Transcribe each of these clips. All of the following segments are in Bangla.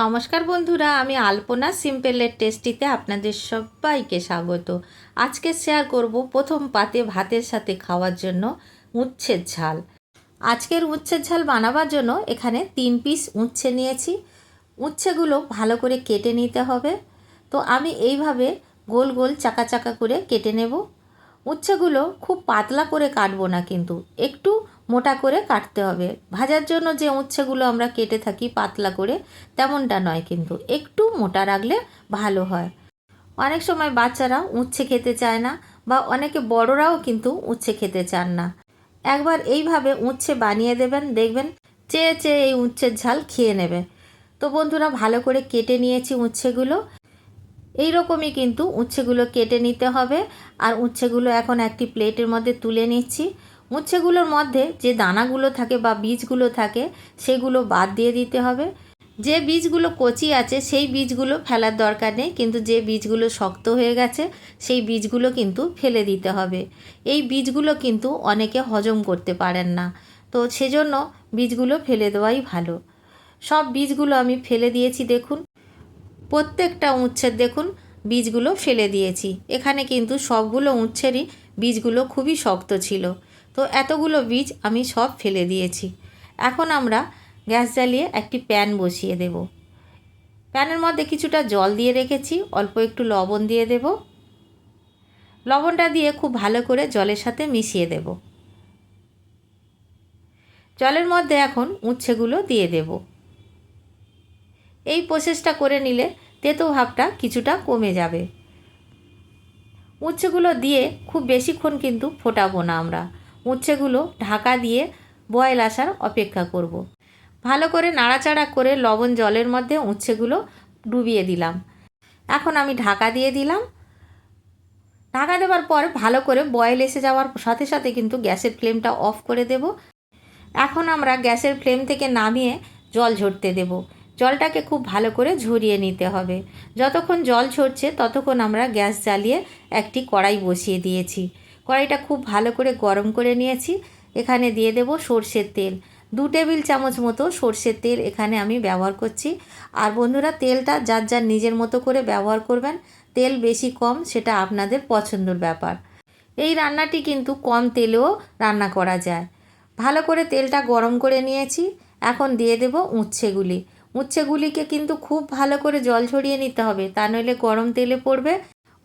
নমস্কার বন্ধুরা, আমি আলপনা সিম্পলের টেস্টিতে আপনাদের সবাইকে স্বাগত। আজকে শেয়ার করব প্রথম পাতে ভাতের সাথে খাওয়ার জন্য উচ্ছের ঝাল। আজকের উচ্ছের ঝাল বানাবার জন্য এখানে তিন পিস উচ্ছে নিয়েছি। উচ্ছেগুলো ভালো করে কেটে নিতে হবে। তো আমি এইভাবে গোল গোল চাকা চাকা করে কেটে নেব। উচ্ছেগুলো খুব পাতলা করে কাটবো না কিন্তু, একটু মোটা করে কাটতে হবে। ভাজার জন্য যে উচ্ছেগুলো আমরা কেটে থাকি পাতলা করে, তেমনটা নয় কিন্তু, একটু মোটা রাখলে ভালো হয়। অনেক সময় বাচ্চারা উচ্ছে খেতে চায় না বা অনেকে বড়রাও কিন্তু উচ্ছে খেতে চান না। একবার এইভাবে উচ্ছে বানিয়ে দেবেন, দেখবেন চেয়ে চেয়ে এই উচ্ছের ঝাল খেয়ে নেবে। তো বন্ধুরা, ভালো করে কেটে নিয়েছি উচ্ছেগুলো। এই রকমই কিন্তু উচ্ছেগুলো কেটে নিতে হবে। আর উচ্ছেগুলো এখন একটি প্লেটের মধ্যে তুলে নিচ্ছি। উচ্ছেগুলোর মধ্যে যে দানাগুলো থাকে বা বীজগুলো থাকে, সেগুলো বাদ দিয়ে দিতে হবে। যে বীজগুলো কচি আছে, সেই বীজগুলো ফেলার দরকার নেই, কিন্তু যে বীজগুলো শক্ত হয়ে গেছে, সেই বীজগুলো কিন্তু ফেলে দিতে হবে। এই বীজগুলো কিন্তু অনেকে হজম করতে পারেন না। তো সেজন্য বীজগুলো ফেলে দেওয়াই ভালো। সব বীজগুলো আমি ফেলে দিয়েছি, দেখুন। প্রত্যেকটা উচ্ছের দেখুন, বীজগুলো ফেলে দিয়েছি। এখানে কিন্তু সবগুলো উচ্ছেরই বীজগুলো খুবই শক্ত ছিল। তো এতগুলো বীজ আমি সব ফেলে দিয়েছি। এখন আমরা গ্যাস জ্বালিয়ে একটি প্যান বসিয়ে দেব। প্যানের মধ্যে কিছুটা জল দিয়ে রেখেছি, অল্প একটু লবণ দিয়ে দেব। লবণটা দিয়ে খুব ভালো করে জলের সাথে মিশিয়ে দেব। জলের মধ্যে এখন উচ্ছেগুলো দিয়ে দেব। এই প্রসেসটা করে নিলে তেতো ভাবটা কিছুটা কমে যাবে। উচ্ছেগুলো দিয়ে খুব বেশিক্ষণ কিন্তু ফোটাবো না আমরা। উচ্ছেগুলো ঢাকা দিয়ে বয়েল আসার অপেক্ষা করব। ভালো করে নাড়াচাড়া করে লবণ জলের মধ্যে উচ্ছেগুলো ডুবিয়ে দিলাম। এখন আমি ঢাকা দিয়ে দিলাম। ঢাকা দেওয়ার পর ভালো করে বয়েল এসে যাওয়ার সাথে সাথে কিন্তু গ্যাসের ফ্লেমটা অফ করে দেব। এখন আমরা গ্যাসের ফ্লেম থেকে নামিয়ে জল ঝরতে দেব। জলটাকে খুব ভালো করে ঝরিয়ে নিতে হবে। যতক্ষণ জল ঝরছে ততক্ষণ আমরা গ্যাস জ্বালিয়ে একটি কড়াই বসিয়ে দিয়েছি। কড়াইটা খুব ভালো করে গরম করে নিয়েছি। এখানে দিয়ে দেব সর্ষের তেল। দু টেবিল চামচ মতো সর্ষের তেল এখানে আমি ব্যবহার করছি। আর বন্ধুরা, তেলটা যার যার নিজের মতো করে ব্যবহার করবেন, তেল বেশি কম সেটা আপনাদের পছন্দর ব্যাপার। এই রান্নাটি কিন্তু কম তেলেও রান্না করা যায়। ভালো করে তেলটা গরম করে নিয়েছি। এখন দিয়ে দেব উচ্ছেগুলি। উচ্ছেগুলিকে কিন্তু খুব ভালো করে জল ঝরিয়ে নিতে হবে, তা নইলে গরম তেলে পড়বে।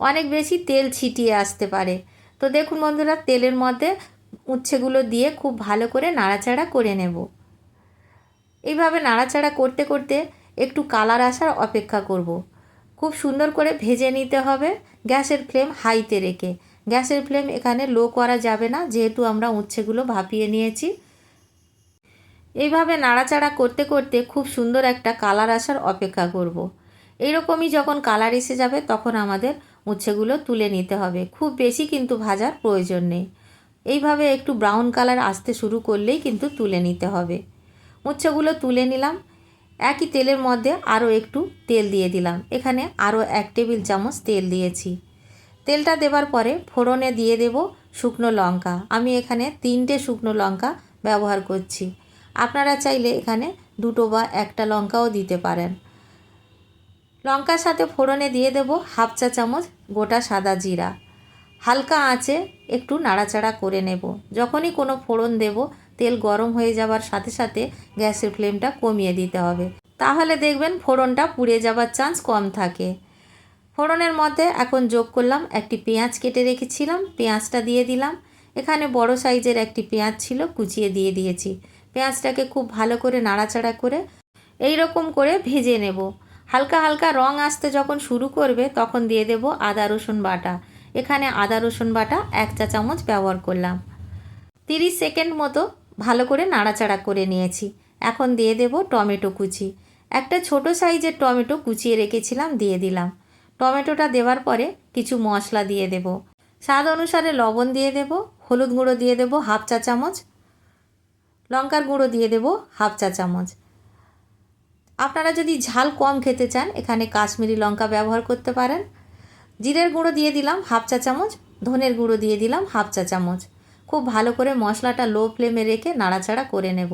অনেক বেশি তেল ছিটিয়ে আসতে পারে। তো দেখুন বন্ধুরা, তেলের মধ্যে উচ্ছেগুলো দিয়ে খুব ভালো করে নাড়াচাড়া করে নেব এইভাবে নাড়াচাড়া করতে করতে একটু কালার আসার অপেক্ষা করব। খুব সুন্দর করে ভেজে নিতে হবে গ্যাসের ফ্লেম হাইতে রেখে গ্যাসের ফ্লেম এখানে লো করা যাবে না, যেহেতু আমরা উচ্ছেগুলো ভাপিয়ে নিয়েছি এইভাবে নাড়াচাড়া করতে করতে খুব সুন্দর একটা কালার আসার অপেক্ষা করব। এইরকমই যখন কালার এসে যাবে, তখন আমাদের উচ্ছেগুলো তুলে নিতে হবে। খুব বেশি কিন্তু ভাজার প্রয়োজন নেই। এইভাবে একটু ব্রাউন কালার আসতে শুরু করলেই কিন্তু তুলে নিতে হবে। উচ্ছেগুলো তুলে নিলাম। একই তেলের মধ্যে আরও একটু তেল দিয়ে দিলাম। এখানে আরও এক টেবিল চামচ তেল দিয়েছি। তেলটা দেবার পরে ফোড়নে দিয়ে দেব শুকনো লঙ্কা। আমি এখানে তিনটে শুকনো লঙ্কা ব্যবহার করছি। আপনারা চাইলে এখানে দুটো বা একটা লঙ্কাও দিতে পারেন। লঙ্কার সাথে ফোড়নে দিয়ে দেব হাফ চা চামচ গোটা সাদা জিরা। হালকা আঁচে একটু নাড়াচাড়া করে নেব। যখনই কোনো ফোড়ন দেব, তেল গরম হয়ে যাওয়ার সাথে সাথে গ্যাসের ফ্লেমটা কমিয়ে দিতে হবে। তাহলে দেখবেন ফোড়নটা পুড়ে যাওয়ার চান্স কম থাকে। ফোড়নের মধ্যে এখন যোগ করলাম একটি পেঁয়াজ কেটে রেখেছিলাম, পেঁয়াজটা দিয়ে দিলাম। এখানে বড় সাইজের একটি পেঁয়াজ ছিল, কুচিয়ে দিয়ে দিয়েছি। পেঁয়াজটাকে খুব ভালো করে নাড়াচাড়া করে এই রকম করে ভেজে নেব। হালকা হালকা রং আসতে যখন শুরু করবে, তখন দিয়ে দেব আদা রসুন বাটা। এখানে আদা রসুন বাটা এক চা চামচ ব্যবহার করলাম। তিরিশ সেকেন্ড মতো ভালো করে নাড়াচাড়া করে নিয়েছি। এখন দিয়ে দেব টমেটো কুচি। একটা ছোট সাইজের টমেটো কুচিয়ে রেখেছিলাম, দিয়ে দিলাম। টমেটোটা দেওয়ার পরে কিছু মশলা দিয়ে দেব। স্বাদ অনুসারে লবণ দিয়ে দেব, হলুদ গুঁড়ো দিয়ে দেব হাফ চা চামচ, লঙ্কার গুঁড়ো দিয়ে দেব হাফ চা চামচ। আপনারা যদি ঝাল কম খেতে চান, এখানে কাশ্মীরি লঙ্কা ব্যবহার করতে পারেন। জিরের গুঁড়ো দিয়ে দিলাম হাফ চা চামচ, ধনের গুঁড়ো দিয়ে দিলাম হাফ চা চামচ। খুব ভালো করে মশলাটা লো ফ্লেমে রেখে নাড়াচাড়া করে নেব।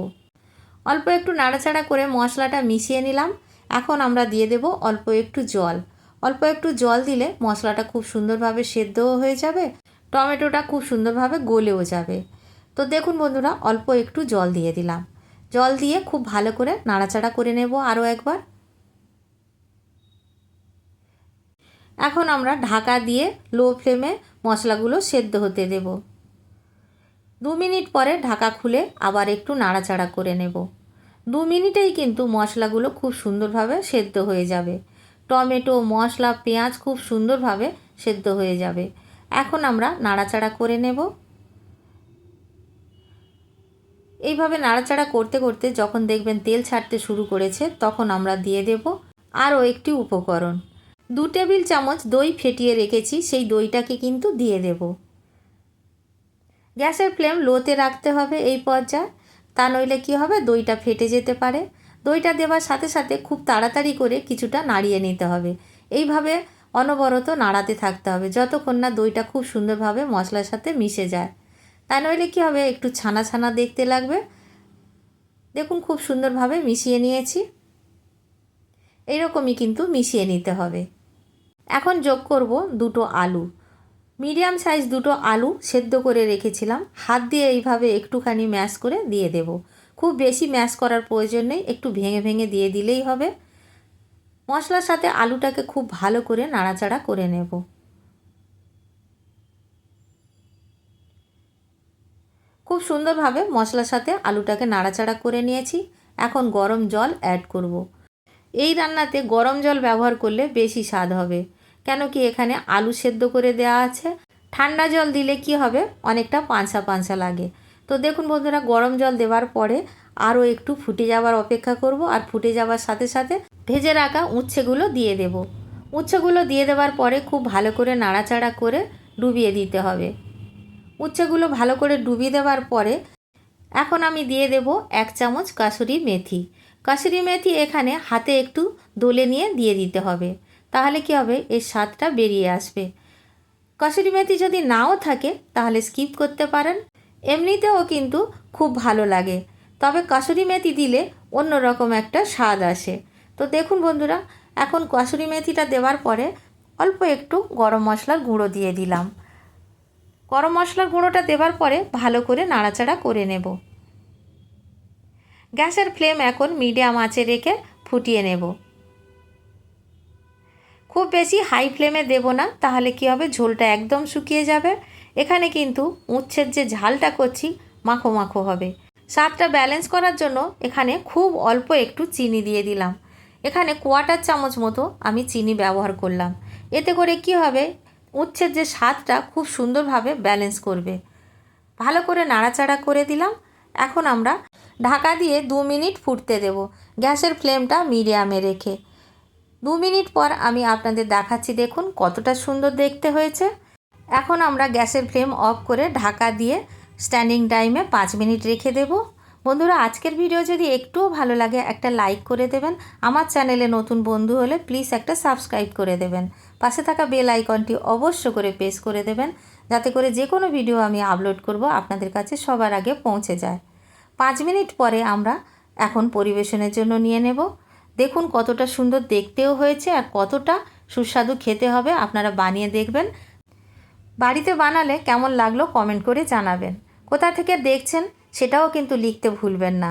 অল্প একটু নাড়াচাড়া করে মশলাটা মিশিয়ে নিলাম। এখন আমরা দিয়ে দেব অল্প একটু জল। অল্প একটু জল দিলে মশলাটা খুব সুন্দরভাবে সেদ্ধও হয়ে যাবে, টমেটোটা খুব সুন্দরভাবে গলেও যাবে। তো দেখুন বন্ধুরা, অল্প একটু জল দিয়ে দিলাম। জল দিয়ে খুব ভালো করে নাড়াচাড়া করে নেব আরও একবার। এখন আমরা ঢাকা দিয়ে লো ফ্লেমে মশলাগুলো সেদ্ধ হতে দেব। দু মিনিট পরে ঢাকা খুলে আবার একটু নাড়াচাড়া করে নেব। দু মিনিটেই কিন্তু মশলাগুলো খুব সুন্দরভাবে সেদ্ধ হয়ে যাবে। টমেটো, মশলা, পেঁয়াজ খুব সুন্দরভাবে সেদ্ধ হয়ে যাবে। এখন আমরা নাড়াচাড়া করে নেব। এইভাবে নাড়াচাড়া করতে করতে যখন দেখবেন তেল ছাড়তে শুরু করেছে, তখন আমরা দিয়ে দেব আরও একটি উপকরণ। দু টেবিল চামচ দই ফেটিয়ে রেখেছি, সেই দইটাকে কিন্তু দিয়ে দেব। গ্যাসের ফ্লেম লোতে রাখতে হবে এই পর্যায়ে, তা নইলে কী হবে, দইটা ফেটে যেতে পারে। দইটা দেওয়ার সাথে সাথে খুব তাড়াতাড়ি করে কিছুটা নাড়িয়ে নিতে হবে। এইভাবে অনবরত নাড়াতে থাকতে হবে, যতক্ষণ না দইটা খুব সুন্দরভাবে মশলার সাথে মিশে যায়। তা নইলে কী হবে? একটু ছানা ছানা দেখতে লাগবে। দেখুন, খুব সুন্দরভাবে মিশিয়ে নিয়েছি। এইরকমই কিন্তু মিশিয়ে নিতে হবে। এখন যোগ করব দুটো আলু। মিডিয়াম সাইজ দুটো আলু সেদ্ধ করে রেখেছিলাম। হাত দিয়ে এইভাবে একটুখানি ম্যাশ করে দিয়ে দেব। খুব বেশি ম্যাশ করার প্রয়োজন নেই, একটু ভেঙে ভেঙে দিয়ে দিলেই হবে। মশলার সাথে আলুটাকে খুব ভালো করে নাড়াচাড়া করে নেব। খুব সুন্দরভাবে মশলার সাথে আলুটাকে নাড়াচাড়া করে নিয়েছি। এখন গরম জল অ্যাড করব। এই রান্নাতে গরম জল ব্যবহার করলে বেশি স্বাদ হবে। কেন কি এখানে আলু সেদ্ধ করে দেওয়া আছে। ঠান্ডা জল দিলে কি হবে? অনেকটা পাঁচা পাঁচা লাগে। তো দেখুন বন্ধুরা, গরম জল দেওয়ার পরে আরও একটু ফুটে যাওয়ার অপেক্ষা করব আর ফুটে যাওয়ার সাথে সাথে ভেজে রাখা উচ্ছেগুলো দিয়ে দেব। উচ্ছেগুলো দিয়ে দেওয়ার পরে খুব ভালো করে নাড়াচাড়া করে ডুবিয়ে দিতে হবে। উচ্ছেগুলো ভালো করে ডুবিয়ে দেওয়ার পরে এখন আমি দিয়ে দেব এক চামচ কাসুরি মেথি। কাসুরি মেথি এখানে হাতে একটু দোলে নিয়ে দিয়ে দিতে হবে। তাহলে কি হবে? এর স্বাদটা বেরিয়ে আসবে। কসুরি মেথি যদি নাও থাকে, তাহলে স্কিপ করতে পারেন। এমনিতেও কিন্তু খুব ভালো লাগে। তবে কসুরি মেথি দিলে অন্য রকম একটা স্বাদ আসে। তো দেখুন বন্ধুরা, এখন কসুরি মেথিটা দেওয়ার পরে অল্প একটু গরম মশলার গুঁড়ো দিয়ে দিলাম। গরম মশলার গুঁড়োটা দেওয়ার পরে ভালো করে নাড়াচাড়া করে নেব। গ্যাসের ফ্লেম এখন মিডিয়াম আঁচে রেখে ফুটিয়ে নেব। খুব বেশি হাই ফ্লেমে দেব না, তাহলে কি হবে? ঝোলটা একদম শুকিয়ে যাবে। এখানে কিন্তু উচ্ছের যে ঝালটা করছি, মাখো মাখো হবে। স্বাদটা ব্যালেন্স করার জন্য এখানে খুব অল্প একটু চিনি দিয়ে দিলাম। এখানে কোয়াটার চামচ মতো আমি চিনি ব্যবহার করলাম। এতে করে কি হবে? উচ্ছের যে স্বাদটা খুব সুন্দরভাবে ব্যালেন্স করবে। ভালো করে নাড়াচাড়া করে দিলাম। এখন আমরা ঢাকা দিয়ে দু মিনিট ফুটতে দেব। গ্যাসের ফ্লেমটা মিডিয়ামে রেখে। দু মিনিট পর আমি আপনাদের দেখাচ্ছি দেখুন কতটা সুন্দর দেখতে হয়েছে। এখন আমরা গ্যাসের ফ্লেম অফ করে ঢাকা দিয়ে স্ট্যান্ডিং টাইমে পাঁচ মিনিট রেখে দেব। বন্ধুরা, আজকের ভিডিও যদি একটুও ভালো লাগে একটা লাইক করে দেবেন। আমার চ্যানেলে নতুন বন্ধু হলে প্লিজ একটা সাবস্ক্রাইব করে দেবেন। পাশে থাকা বেল আইকনটি অবশ্য করে প্রেস করে দেবেন, যাতে করে যে কোনো ভিডিও আমি আপলোড করব আপনাদের কাছে সবার আগে পৌঁছে যায়। পাঁচ মিনিট পরে আমরা এখন পরিবেশনের জন্য নিয়ে নেব। দেখুন কতটা সুন্দর দেখতেও হয়েছে আর কতটা সুস্বাদু খেতে হবে, আপনারা বানিয়ে দেখবেন। বাড়িতে বানালে কেমন লাগল কমেন্ট করে জানাবেন। কোথা থেকে দেখছেন সেটাও কিন্তু লিখতে ভুলবেন না।